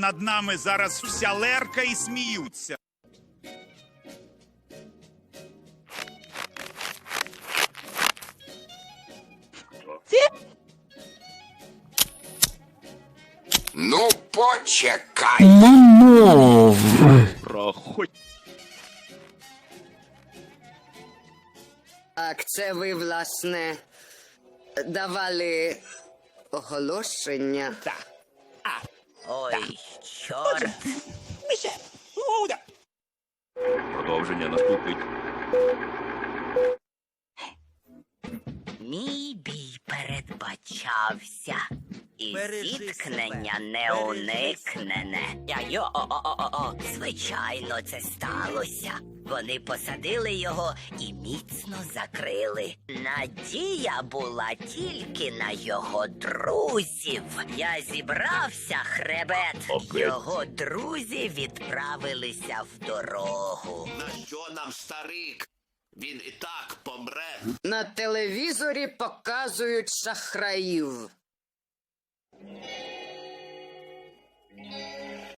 над нами зараз вся лерка і сміються. Ну, почекай. Мамов. Проходь. Так, це ви, власне, давали оголошення. Так. Ой, чорт. Продовження наступить. Мій бій передбачався. І зіткнення не уникнене. Я йо о о о о о Звичайно, це сталося. Вони посадили його і міцно закрили. Надія була тільки на його друзів. Я зібрався, хребет. Його друзі відправилися в дорогу. На що нам старик? Він і так помре. На телевізорі показують шахраїв.